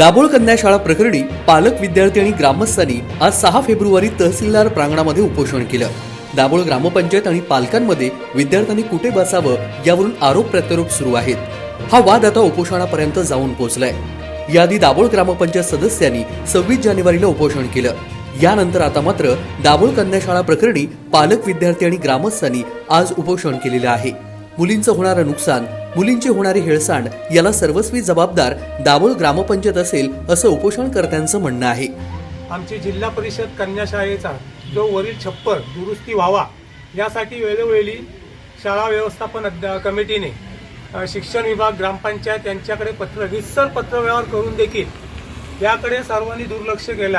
दाभोळ कन्या शाळा प्रकरणी पालक विद्यार्थी आणि ग्रामस्थांनी आज सहा फेब्रुवारी तहसीलदार प्रांगणामध्ये उपोषण केलं. दाभोळ ग्रामपंचायत आणि पालकांमध्ये विद्यार्थ्यांनी कुठे बसावं यावरून आरोप प्रत्यारोप सुरू आहेत. हा वाद आता उपोषणापर्यंत जाऊन पोहोचलाय याआधी दाभोळ ग्रामपंचायत सदस्यांनी सव्वीस जानेवारीला उपोषण केलं. यानंतर आता मात्र दाभोळ कन्या शाळा प्रकरणी पालक विद्यार्थी आणि ग्रामस्थांनी आज उपोषण केलेलं आहे. मुलींचं होणारं नुकसान मुलींची होणारी हेळसांड याला सर्वस्वी जबाबदार दाभोळ ग्रामपंचायत असेल असं उपोषणकर्त्यांचं म्हणणं आहे. आमची जिल्हा परिषद कन्याशाळेचा जो वरील छप्पर दुरुस्ती व्हावा यासाठी वेळोवेळी शाळा व्यवस्थापन कमिटीने शिक्षण विभाग ग्रामपंचायत यांच्याकडे पत्र रितसर पत्रव्यवहार करून देखील याकडे सर्वांनी दुर्लक्ष केलं आहे.